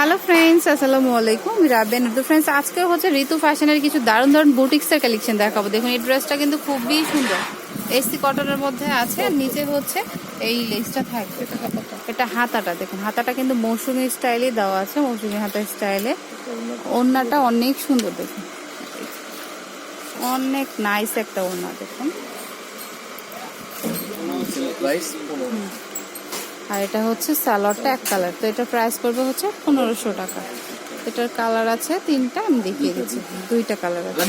Hello friends আসসালামু আলাইকুম রাবেন তো ফ্রেন্ডস আজকে হচ্ছে ঋতু ফ্যাশনের কিছু দারুণ দারুণ বুটিক্সের কালেকশন দেখাবো। দেখুন এই ড্রেসটা কিন্তু খুবই সুন্দর। এসি কটনের মধ্যে আছে আর নিচে হচ্ছে এই লেসটা থাকবে। এটা হাতাটা দেখুন হাতাটা কিন্তু মৌসুমি স্টাইলে দেওয়া আছে মৌসুমি হাতা স্টাইলে ওড়নাটা অনেক সুন্দর দেখুন। অনেক নাইস একটা ওড়না দেখুন। আর এটা হচ্ছে সালোয়ারটা এক কালার। তো এটা প্রাইস পড়বে হচ্ছে পনেরোশো টাকা। এটার কালার আছে তিনটা আমি দেখিয়ে দিচ্ছি। দুইটা কালার আছে।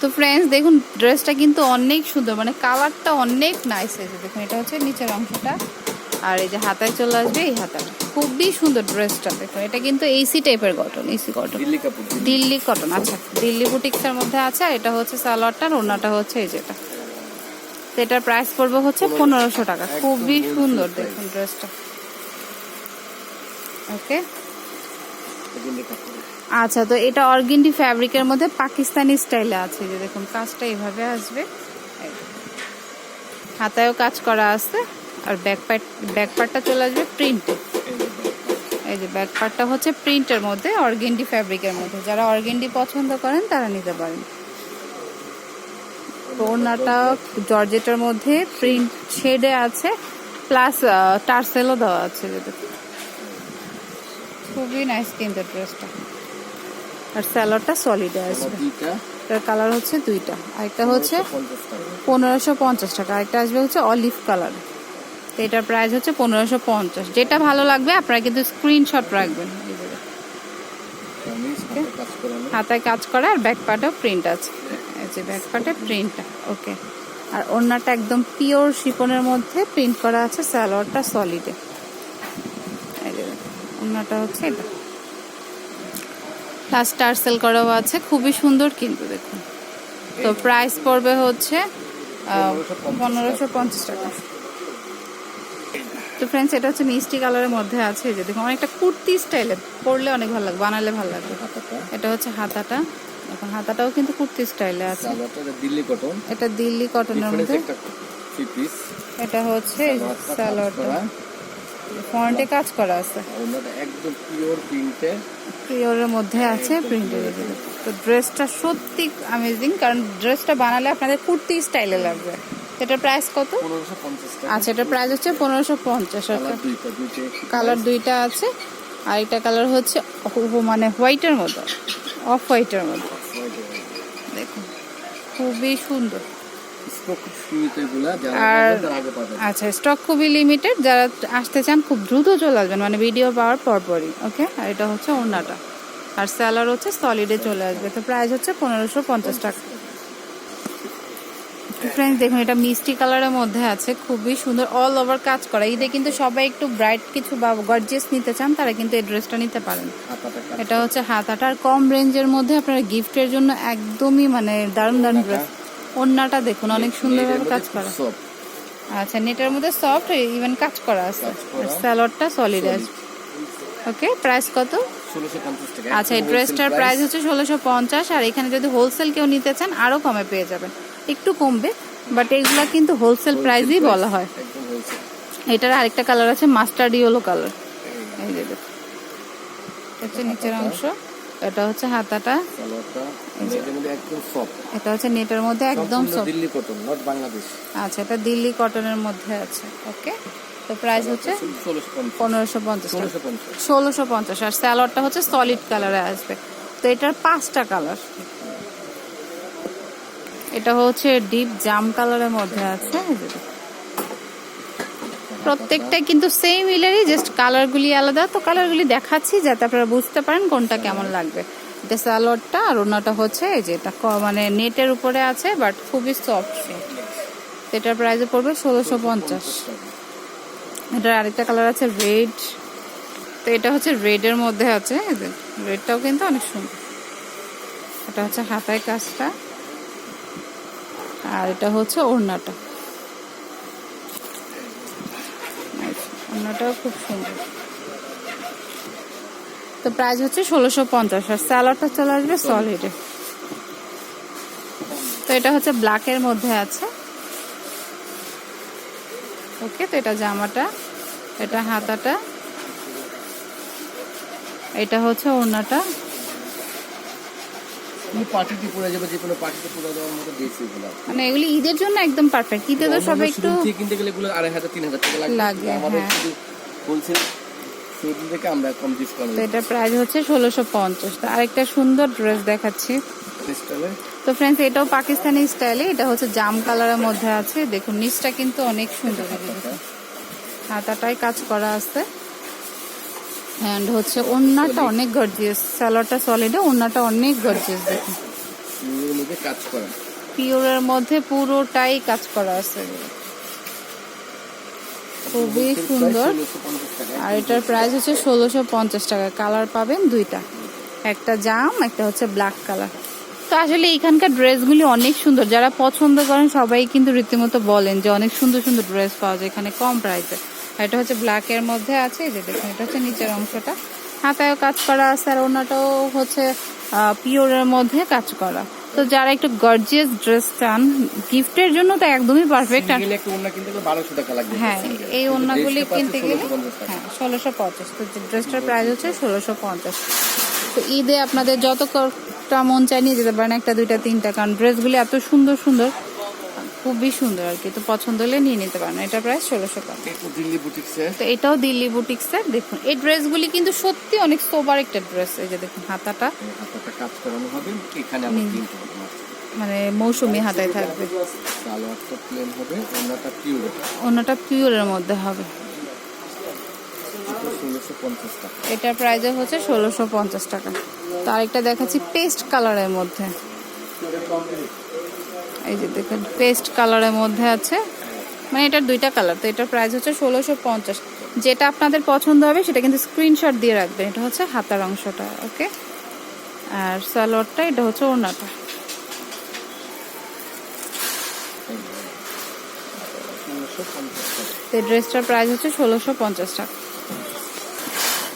তো ফ্রেন্ডস দেখুন ড্রেসটা কিন্তু অনেক সুন্দর মানে কালারটা অনেক নাইস হয়েছে। দেখুন এটা হচ্ছে নিচের অংশটা। আর এই যে হাতায় চলে আসবে এই হাতাটা। খুবই সুন্দর ড্রেসটা দেখুন। এটা কিন্তু এসি টাইপের cotton AC cotton Delhi cotton আচ্ছা। দিল্লি বুটিক্সের মধ্যে আছে আর এটা হচ্ছে সালোয়ারটা আর ওড়নাটা হচ্ছে এই যেটা তো এটার প্রাইস পড়বে হচ্ছে পনেরোশো। টাকা। খুবই সুন্দর দেখুন ড্রেসটা ওকে আচ্ছা তো এটা অর্গেন্ডি ফ্যাব্রিকের মধ্যে পাকিস্তানি স্টাইলে আছে। যে দেখুন কাজটা এইভাবে আসবে। হাতায়ও কাজ করা আছে আর ব্যাক পার্ট ব্যাক পার্টটা চলে আসবে প্রিন্টে এই যে ব্যাক পার্টটা হচ্ছে প্রিন্টের মধ্যে অর্গেন্ডি ফ্যাব্রিকের মধ্যে। যারা অর্গেন্ডি পছন্দ করেন তারা নিতে পারেন। ওড়নাটা জর্জেটের মধ্যে প্রিন্ট শেডে আছে প্লাস টার্সেলও দেওয়া আছে যে দেখুন। খুবই নাইস কিন্তু ড্রেসটা। আর স্যালোডটা সলিডে আসবে। এটার কালার হচ্ছে দুইটা। আরেকটা হচ্ছে পনেরোশো পঞ্চাশ টাকা। আরেকটা আসবে হচ্ছে অলিভ কালার তো এটার প্রাইস হচ্ছে পনেরোশো পঞ্চাশ। যেটা ভালো লাগবে আপনারা কিন্তু স্ক্রিনশট রাখবেন। হাতায় কাজ করা আর ব্যাক পার্টেও প্রিন্ট আছে। যে ব্যাক প্রিন্টটা, ওকে? আর ওড়নাটা একদম পিওর শিপনের মধ্যে প্রিন্ট করা আছে স্যালোয়ারটা সলিডে ওড়নাটা হচ্ছে এটা। প্লাস টার্সেল করাও আছে, খুবই সুন্দর কিন্তু দেখুন তো প্রাইস পড়বে হচ্ছে পনেরোশো পঞ্চাশ টাকা। তো ফ্রেন্ডস এটা হচ্ছে মিষ্টি কালারের মধ্যে আছে যে দেখুন অনেকটা কুর্তি স্টাইলে পরলে অনেক ভালো লাগবে, বানালে ভালো লাগবে। এটা হচ্ছে হাতাটা। এখন হাতাটাও কিন্তু কুর্তি স্টাইলে আছে। দিল্লি কটন এটা দিল্লি কটনের মধ্যে। এটা হচ্ছে সালোয়ারটা ফ্রন্টে কাজ করা আছে। একদম পিওর প্রিন্টে পিওরের মধ্যে আছে প্রিন্টের তো ড্রেসটা সত্যি অ্যামেজিং কারণ ড্রেসটা বানালে আপনাদের কুর্তি স্টাইলে লাগবে। এটার প্রাইস কত? আচ্ছা এটার প্রাইস হচ্ছে পনেরোশো পঞ্চাশ। কালার দুইটা দুইটা কালার দুইটা আছে। আর একটা কালার হচ্ছে মানে হোয়াইটের মতো। অফ হোয়াইটের মতো। দেখুন খুবই সুন্দর। আর আচ্ছা স্টক খুবই লিমিটেড যারা আসতে চান খুব দ্রুত চলে আসবেন মানে ভিডিও পাওয়ার পরপরই ওকে আর এটা হচ্ছে ওড়নাটা। আর স্যালার হচ্ছে সলিডে চলে আসবে তো প্রাইস হচ্ছে পনেরোশো পঞ্চাশ টাকা। ফ্রেন্ডস দেখুন এটা মিষ্টি কালারের মধ্যে আছে খুবই সুন্দর অল ওভার কাজ করা। ঈদে কিন্তু সবাই একটু ব্রাইট কিছু বা গর্জিয়াস নিতে চান তারা কিন্তু এই ড্রেসটা নিতে পারেন। এটা হচ্ছে হাতাটা আর কম রেঞ্জের মধ্যে আপনারা গিফটের জন্য একদমই মানে দারুণ দারুণ ড্রেস ওড়নাটা দেখুন অনেক সুন্দরভাবে কাজ করা। আচ্ছা নেটের মধ্যে সফট ইভেন কাজ করা আছে। করা। সলিড আছে। ওকে প্রাইস কত? আচ্ছা এই ড্রেসটার প্রাইস হচ্ছে ষোলোশো পঞ্চাশ আর এখানে যদি হোলসেল কেউ নিতে চান আরও কমে পেয়ে যাবেন। একটু কমবে বাট এগুলা কিন্তু হোলসেল প্রাইসই বলা হয়। এটার আরেকটা কালার আছে মাস্টার্ড ইয়েলো কালার এই যে হচ্ছে নিচের অংশ এটা হচ্ছে হাতাটা। সালোয়ারটা। এটার মধ্যে একদম সফট এটা হচ্ছে নেটের মধ্যে একদম দিল্লি কটন নট বাংলাদেশ। আচ্ছা এটা দিল্লি কটনের মধ্যে আছে ওকে তো প্রাইস হচ্ছে ষোলোশো পঞ্চাশ। পনেরোশো পঞ্চাশ। টাকা ষোলোশো পঞ্চাশ। ষোলোশো পঞ্চাশ। আর স্যালোয়ারটা হচ্ছে সলিড কালারে আসবে। তো এটার পাঁচটা কালার এটা হচ্ছে ডিপ জাম কালারের মধ্যে আছে। প্রত্যেকটাই কিন্তু সেম ইলারই জাস্ট কালারগুলি আলাদা। তো কালারগুলি দেখাচ্ছি যাতে আপনারা বুঝতে পারেন কোনটা কেমন লাগবে। এটা স্যালোয়ারটা আর ওনাটা হচ্ছে যে এটা মানে নেটের উপরে আছে বাট খুবই সফট এটার প্রাইসে পড়বে ষোলোশো পঞ্চাশ। এটার আরেকটা কালার আছে রেড তো এটা হচ্ছে রেডের মধ্যে আছে রেডটাও কিন্তু অনেক সুন্দর। এটা হচ্ছে হাতায় কাজটা। আর এটা হচ্ছে ওড়নাটা। ওড়নাটাও খুব সুন্দর। তো প্রাইস হচ্ছে ষোলোশো পঞ্চাশ আর স্যালাডটা চলে আসবে সলিডে তো এটা হচ্ছে ব্ল্যাকের মধ্যে আছে। ওকে তো এটা জামাটা, এটা হাতাটা। এটা হচ্ছে ওড়নাটা। পার্টিতে পরে যাবে যে কোনো পার্টিতে পরে দেওয়ার মতো ড্রেস এগুলো। মানে এগুলি ঈদের জন্য একদম পারফেক্ট ঈদে তো সবাই একটু কিনতে গেলে এগুলো আড়াই হাজার তিন হাজার টাকা লাগবে, আমাদের হ্যাঁ। শুধু হোলসেল শোরুম থেকে আমরা কম ডিসকাউন্ট তো এটা প্রাইস হচ্ছে ষোলোশো পঞ্চাশ। তো আরেকটা সুন্দর ড্রেস দেখাচ্ছি। তো ফ্রেন্ডস এটাও পাকিস্তানি স্টাইলে এটা হচ্ছে জাম কালারের মধ্যে আছে। দেখুন নিচটা কিন্তু অনেক সুন্দর। হাতাটাই কাজ করা আছে। অ্যান্ড হচ্ছে ওন্নাটা অনেক গর্জিয়াস স্যালোয়ারটা সলিডে ওন্নাটা অনেক গর্জিয়াস দেখুন। কাজ করা। পিওরের মধ্যে পুরোটাই কাজ করা আছে। খুবই সুন্দর। আর এটার প্রাইস হচ্ছে ষোলোশো পঞ্চাশ টাকা। কালার পাবেন দুইটা। একটা জাম একটা হচ্ছে ব্ল্যাক কালার তো আসলে এখানকার ড্রেসগুলি অনেক সুন্দর। যারা পছন্দ করেন সবাই কিন্তু রীতিমতো বলেন যে অনেক সুন্দর সুন্দর ড্রেস পাওয়া যায় এখানে কম প্রাইসে এটা হচ্ছে ব্ল্যাকের মধ্যে আছে যে দেখুন এটা হচ্ছে নিচের অংশটা। হাতায়ও কাজ করা আছে আর ওনাটাও হচ্ছে পিওরের মধ্যে কাজ করা। তো যারা একটু গর্জিয়াস ড্রেস চান গিফটের জন্য তো একদমই পারফেক্ট হ্যাঁ এই ড্রেসটা কিনতে গেলে 1650 টাকা। হ্যাঁ ষোলোশো পঞ্চাশ। তো ড্রেসটার প্রাইস হচ্ছে ষোলোশো পঞ্চাশ। তো ঈদে আপনাদের যত কটা মন চাই নিয়ে যেতে পারেন একটা দুইটা তিনটা। কারণ ড্রেসগুলি এত সুন্দর সুন্দর খুবই সুন্দর আর কি। তো পছন্দ হলে নিয়ে নিতে পারেন। এটা প্রায় ষোলোশো টাকা। দিল্লি বুটিক্সে তো এটাও দিল্লি বুটিক্সের দেখুন এই ড্রেসগুলি কিন্তু সত্যি অনেক সোবার একটা ড্রেস এই যে দেখুন হাতাটা। হাতাটা কাজ করানো হবে এখানে প্রিন্ট মানে মৌসুমি হাতায় থাকবে। সালোয়ারটা প্লেন হবে ওড়নাটা পিওর অন্যটা পিওরের মধ্যে হবে। এটার প্রাইস হচ্ছে ষোলোশো পঞ্চাশ টাকা। তো আরেকটা দেখাচ্ছি পেস্ট কালারের মধ্যে। এই যে দেখুন পেস্ট কালারের মধ্যে আছে। মানে এটার দুইটা কালার তো এটার প্রাইস হচ্ছে ষোলোশো পঞ্চাশ। যেটা আপনাদের পছন্দ হবে সেটা কিন্তু স্ক্রিনশট দিয়ে রাখবেন। এটা হচ্ছে হাতার অংশটা ওকে আর সালোয়ারটা এটা হচ্ছে ওড়নাটা। তো ড্রেসটার প্রাইস হচ্ছে ষোলোশো পঞ্চাশ টাকা।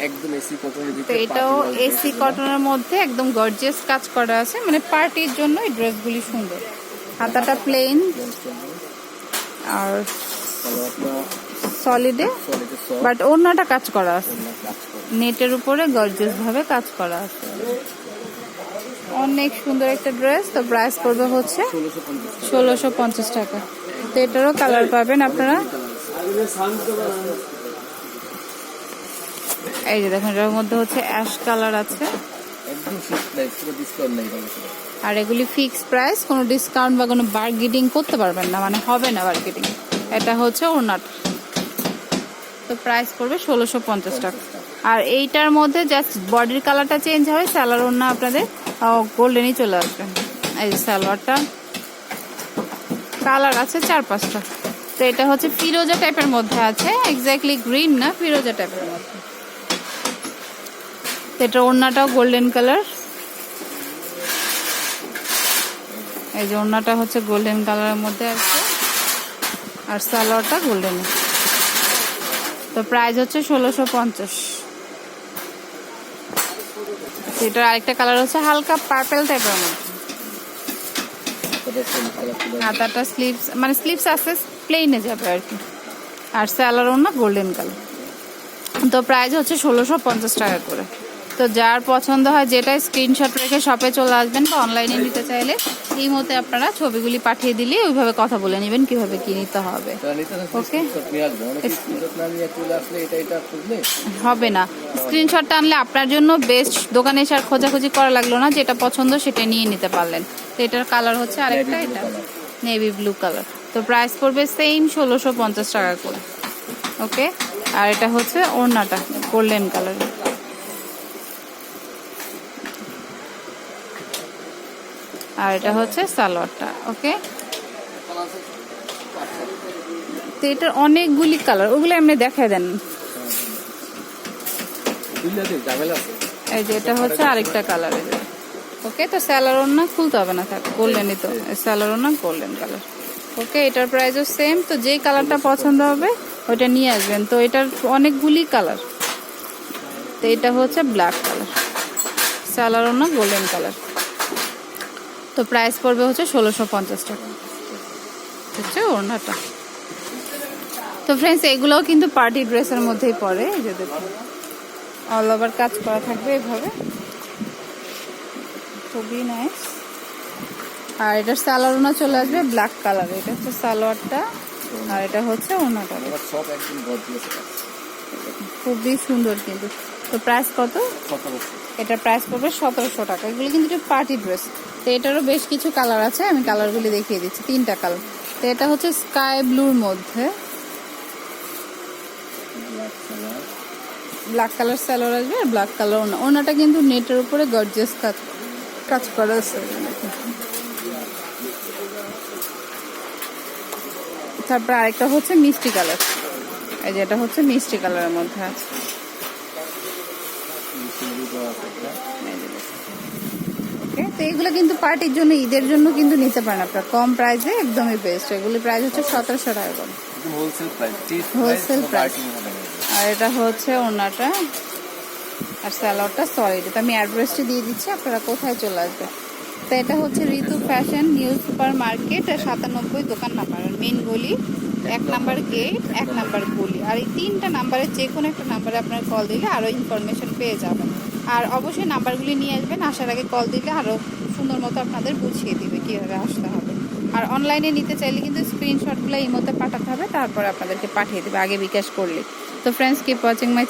একদম এসি কটনের তো ভিতরে এটাও এসি কটনের মধ্যে একদম গর্জিয়াস কাজ করা আছে। মানে পার্টির জন্য এই ড্রেসগুলি সুন্দর। হাতাটা প্লেন আর সলিডে বাট ওড়নাটা কাজ করা আছে। নেটের উপরে গর্জিয়াস ভাবে কাজ করা আছে। অনেক সুন্দর একটা ড্রেস তো প্রাইস পড়বে হচ্ছে ষোলোশো পঞ্চাশ টাকা। তো এটারও কালার পাবেন আপনারা। এই যে দেখেন, এটার মধ্যে হচ্ছে অ্যাশ কালার আছে। একদম আর এগুলি ফিক্স প্রাইস কোনো ডিসকাউন্ট বা কোনো বার্গেটিং করতে পারবেন না মানে হবে না বার্গেটিং এটা হচ্ছে ওনাট তো প্রাইস পড়বে ষোলোশো পঞ্চাশ টাকা। আর এইটার মধ্যে জাস্ট বডির কালারটা চেঞ্জ হবে স্যালার ওনা আপনাদের গোল্ডেনই চলে আসবে। এই যে সালোয়ারটা। কালার আছে চার পাঁচটা। তো এটা হচ্ছে ফিরোজা টাইপের মধ্যে আছে এক্স্যাক্টলি গ্রিন না, ফিরোজা টাইপের মধ্যে। এটা ওড়নাটাও গোল্ডেন কালার এই যে ওড়নাটা হচ্ছে গোল্ডেন কালারের মধ্যে আছে। আর সালোয়ারটা গোল্ডেন তো প্রাইস হচ্ছে ষোলোশো পঞ্চাশ। এটার আরেকটা কালার হচ্ছে হালকা পার্পেল টাইপের মধ্যে। হাতাটা স্লিভস মানে স্লিভস আছে প্লেনে যাবে আর কি। আর স্যালার ওনা গোল্ডেন কালার তো প্রাইস হচ্ছে ষোলোশো পঞ্চাশ টাকা করে। তো যার পছন্দ হয় যেটা স্ক্রিনশট রেখে শপে চলে আসবেন বা অনলাইনে নিতে চাইলে এই মতে আপনারা ছবিগুলি পাঠিয়ে দিলে ওইভাবে কথা বলে নেবেন কীভাবে কি নিতে হবে। ওকে নিতে না স্ক্রিনশট নিয়ে আসবে। অনেকে স্ক্রিনশট না নিয়ে চলে আসলে এটা এটা খুঁজলে হবে না। স্ক্রিনশটটা আনলে আপনার জন্য বেস্ট দোকানে এসে আর খোঁজাখুঁজি করা লাগল না যেটা পছন্দ সেটা নিয়ে নিতে পারলেন। তো এটার কালার হচ্ছে আরেকটা এটা নেভি ব্লু কালার তো প্রাইস পড়বে সেম ষোলোশো পঞ্চাশ টাকা করে। ওকে আর এটা হচ্ছে ওড়নাটা গোল্ডেন কালার আর এটা হচ্ছে সালোয়ারটা ওকে? তো এটার অনেকগুলি কালার ওগুলো এমনি দেখায় দেন। এই যে এটা হচ্ছে আরেকটা কালার ওকে তো স্যালারন না খুলতে হবে না থাক গোল্ডেনই তো। স্যালারন না গোল্ডেন কালার। ওকে এটার প্রাইসও সেম তো যেই কালারটা পছন্দ হবে ওইটা নিয়ে আসবেন। তো এটার অনেকগুলি কালার। তো এটা হচ্ছে ব্ল্যাক কালার। স্যালারন না গোল্ডেন কালার। তো প্রাইস পড়বে হচ্ছে ষোলোশো পঞ্চাশ টাকা। হচ্ছে ওড়নাটা। তো ফ্রেন্ডস এগুলোও কিন্তু পার্টি ড্রেসের মধ্যেই পড়ে এই যে দেখুন। অল ওভার কাজ করা থাকবে এভাবে। খুবই নাইস আর এটা সালোয়ারনা চলে আসবে ব্ল্যাক কালার এটা হচ্ছে সালোয়ারটা আর এটা হচ্ছে ওনাটা খুবই সুন্দর কিন্তু। তো প্রাইস কত? এটা প্রাইস পড়বে সতেরোশো টাকা। এগুলো কিন্তু পার্টি ড্রেস তো এটারও বেশ কিছু কালার আছে, আমি কালারগুলি দেখিয়ে দিচ্ছি, তিনটা কালার তো এটা হচ্ছে স্কাই ব্লুর মধ্যে। ব্ল্যাক কালার স্যালোর আসবে আর ব্ল্যাক কালার ওনা ওনাটা কিন্তু নেটের উপরে গর্জিয়াস কাজ কাজ করা আছে। তারপর আরেকটা হচ্ছে মিষ্টি কালার এই যেটা হচ্ছে মিষ্টি কালারের মধ্যে আছে। ওকে তো এগুলো কিন্তু পার্টির জন্য ঈদের জন্য কিন্তু নিতে পারেন আপনার। কম প্রাইসে একদমই বেস্ট এগুলি প্রাইস হচ্ছে সতেরোশো টাকা করে। হোলসেল প্রাইস আর এটা হচ্ছে ওনাটা আর স্যালাডটা সলিড তো আমি অ্যাড্রেসটি দিয়ে দিচ্ছি আপনারা কোথায় চলে আসবেন। তো এটা হচ্ছে Ritu fashion new super market সাতানব্বই দোকান নাম্বার মেন গলি এক নাম্বার গেট এক নাম্বার গলি। আর এই তিনটা নাম্বারে যে কোনো একটা নাম্বারে আপনারা কল দিলে আরও ইনফরমেশন পেয়ে যাবেন। আর অবশ্যই নাম্বারগুলি নিয়ে আসবেন। আসার আগে কল দিলে আরও সুন্দর মতো আপনাদের বুঝিয়ে দিবে কীভাবে আসতে হবে। আর অনলাইনে নিতে চাইলে কিন্তু স্ক্রিনশটগুলো এই মধ্যে পাঠাতে হবে, তারপরে আপনাদেরকে পাঠিয়ে দেবে, আগে বিকাশ করলে। তো ফ্রেন্ডস কিপ ওয়াচিং মাই